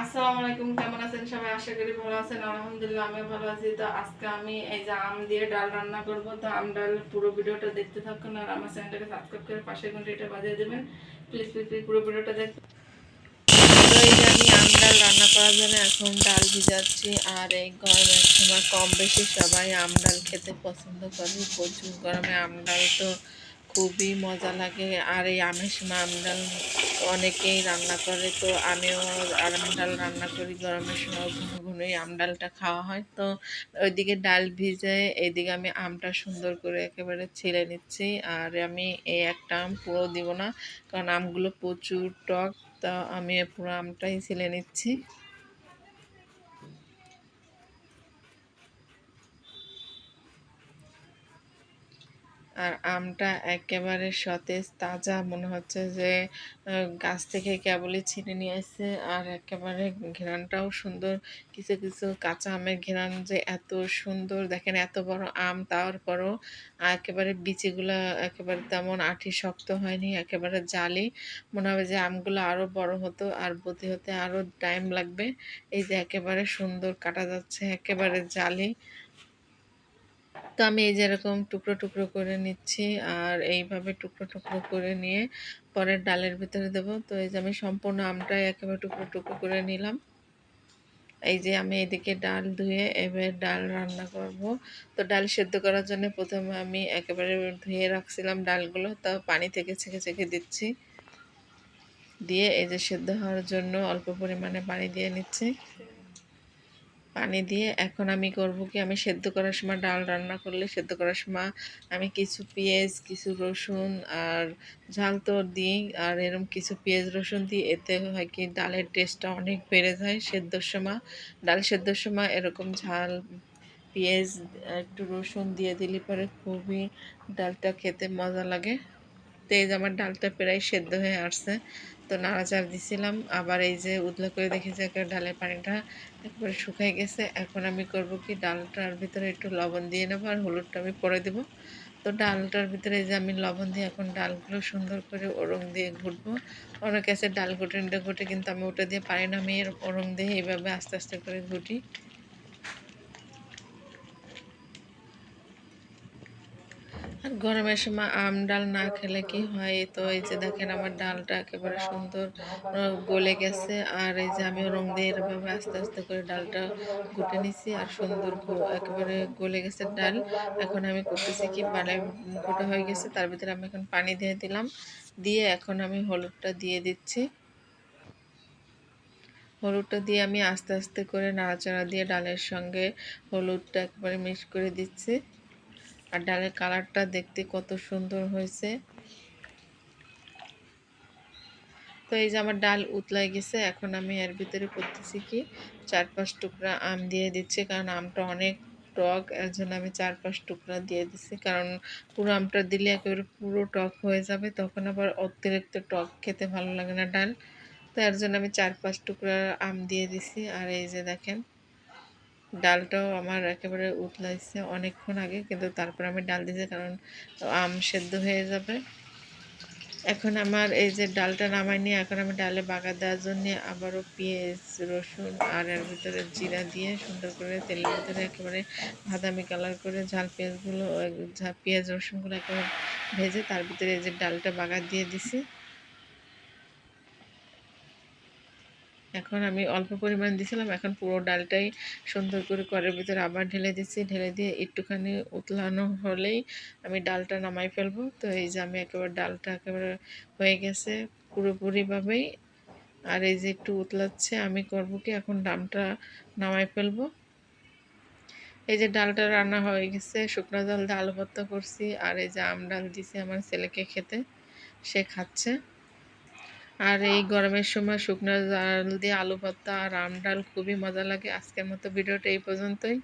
আসসালামু আলাইকুম, কেমন আছেন সবাই? আশা করি ভালো আছেন, আলহামদুলিল্লাহ আমি ভালো আছি। তো আজকে আমি এই যে আম দিয়ে ডাল রান্না করব। তো আম ডাল পুরো ভিডিওটা দেখতে থাকুন আর আমার চ্যানেলটাকে সাবস্ক্রাইব করে পাশে ঘন্টিটা বাজিয়ে দেবেন। প্লিজ প্লিজ প্লিজ পুরো ভিডিওটা যে আমি আম ডাল রান্না করার জন্য এখন ডাল ভিজাচ্ছি আর এই গরমের সময় কম বেশি সবাই আম ডাল খেতে পছন্দ করে। প্রচুর গরমে আম ডাল তো খুবই মজা লাগে। আর এই আমের সময় আম ডাল অনেকেই রান্না করে, তো আমিও আম ডাল রান্না করি। গরমের সময় ঘন ঘনই আম ডালটা খাওয়া হয়। তো ওইদিকে ডাল ভিজে, এইদিকে আমি আমটা সুন্দর করে একেবারে ছিলে নিচ্ছি। আর আমি এই একটা আম পুরো দিব না, কারণ আমগুলো প্রচুর টক, তা আমি পুরো আমটাই ছিলে নিচ্ছি। আর আমটা একেবারে সতেজ, তাজা মনে হচ্ছে যে গাছ থেকে কেবলই ছিঁড়ে নিয়ে আসছে। আর একেবারে ঘেরানটাও সুন্দর। কিছু কিছু কাঁচা আমের ঘেরান যে এত সুন্দর। দেখেন এত বড় আম, তারপরও একেবারে বিচিগুলো একেবারে তেমন আঠি শক্ত হয়নি, একেবারে জালি। মনে হবে যে আমগুলো আরও বড় হতো আর বতি হতে আরও টাইম লাগবে। এই যে একেবারে সুন্দর কাটা যাচ্ছে, একেবারে জালি। তো আমি এই যেরকম টুকরো টুকরো করে নিচ্ছি আর এইভাবে টুকরো টুকরো করে নিয়ে পরের ডালের ভিতরে দেব। তো এই যে আমি সম্পূর্ণ আমটাই একেবারে টুকরো টুকরো করে নিলাম। এই যে আমি এদিকে ডাল ধুয়ে এবার ডাল রান্না করব। তো ডাল সেদ্ধ করার জন্য প্রথমে আমি একেবারে ধুয়ে রাখছিলাম ডালগুলো। তো পানি থেকে ছেঁকে ছেঁকে দিচ্ছি। দিয়ে এই যে সেদ্ধ হওয়ার জন্য অল্প পরিমাণে পানি দিয়ে নিচ্ছি। পানি দিয়ে এখন আমি করব কি, আমি সেদ্ধ করার সময় ডাল রান্না করলে সেদ্ধ করার সময় আমি কিছু পেঁয়াজ, কিছু রসুন আর ঝাল তো দিই, আর এরকম কিছু পেঁয়াজ, রসুন দিই এতে হয় কি ডালের টেস্টটা অনেক বেড়ে যায় সেদ্ধর সময়। ডাল সেদ্ধর সময় এরকম ঝাল, পেঁয়াজ, একটু রসুন দিয়ে দিলে পরে খুবই ডালটা খেতে মজা লাগে। তো এই যে আমার ডালটা প্রায় সেদ্ধ হয়ে আসছে, তো নাড়া নাড়াচাড় দিছিলাম। আবার এই যে উদলা করে দেখেছি একটা ডালের পানিটা একবারে শুকাই গেছে। এখন আমি করব কি, ডালটার ভিতরে একটু লবণ দিয়ে নেব আর হলুদটা আমি পরে দেবো। তো ডালটার ভিতরে যে আমি লবণ দিয়ে এখন ডালগুলো সুন্দর করে ওরং দিয়ে ঘুটবো। অনেক আছে, ডাল ঘুটে ঘুটে, কিন্তু আমি ওটা দিয়ে পারি না আমি ওরং দিয়ে এইভাবে আস্তে আস্তে করে ঘুটি। গরমের সময় আম ডাল না খেলে কি হয়? তো, এই যে দেখেন আমার ডালটা একেবারে সুন্দর গলে গেছে। আর এই যে আমি রং দিয়ে এরভাবে আস্তে আস্তে করে ডালটা গুটে নিছি, আর সুন্দর একেবারে গলে গেছে ডাল। এখন আমি করতেছি কি মানে গোটা হয়ে গেছে, তার ভিতরে আমি এখন পানি দিয়ে দিলাম। দিয়ে এখন আমি হলুদটা দিয়ে দিচ্ছি। হলুদটা দিয়ে আমি আস্তে আস্তে করে নাড়াচাড়া দিয়ে ডালের সঙ্গে হলুদটা একবারে মিক্স করে দিচ্ছি। আর ডালের কালারটা দেখতে কত সুন্দর হয়েছে। তো এই যে আমার ডাল উতলাই গেছে, এখন আমি এর ভিতরে করতেছি কি চার পাঁচ টুকরা আম দিয়ে দিচ্ছি, কারণ আমটা অনেক টক, এর জন্য আমি চার পাঁচ টুকরা দিয়ে দিচ্ছি, কারণ পুরো আমটা দিলে একেবারে পুরো টক হয়ে যাবে, তখন আবার অতিরিক্ত টক খেতে ভালো লাগে না ডাল। তো এর জন্য আমি চার পাঁচ টুকরা আম দিয়ে দিছি, আর এই যে দেখেন ডালটাও আমার একেবারে উতলাইছে অনেকক্ষণ আগে, কিন্তু তারপর আমি ডাল দিয়েছি কারণ আম সেদ্ধ হয়ে যাবে। এখন আমার এই যে ডালটা নামাই নিয়ে এখন আমি ডালে বাগা দেওয়ার জন্য আবারও পেঁয়াজ, রসুন আর এর ভিতরে জিরা দিয়ে সুন্দর করে তেলের ভিতরে একেবারে বাদামি কালার করে ঝাল পেঁয়াজগুলো পেঁয়াজ, রসুনগুলো একেবারে ভেজে তার ভিতরে এই যে ডালটা বাগা দিয়ে দিছি। এখন আমি অল্প পরিমাণ দিয়েছিলাম এখন পুরো ডালটাই সুন্দর করে করের ভিতরে আবার ঢেলে দিচ্ছি। ঢেলে দিয়ে একটুখানি উতলানো হলেই আমি ডালটা নামাই ফেলব। তো এই যে আমি একেবারে ডালটা একেবারে হয়ে গেছে পুরোপুরিভাবেই। আর এই যে একটু উতলাচ্ছে, আমি করব কি এখন ডামটা নামাই ফেলব। এই যে ডালটা রান্না হয়ে গেছে, শুকনো জল আলু ভর্তা করছি, আর এই যে আম ডাল দিছি আমার ছেলেকে খেতে, সে খাচ্ছে। আর এই গরমের সময় শুকনো ডাল দিয়ে আলু ভর্তা আর আম ডাল খুবই মজা লাগে। আজকের মতো ভিডিওটা এই পর্যন্তই।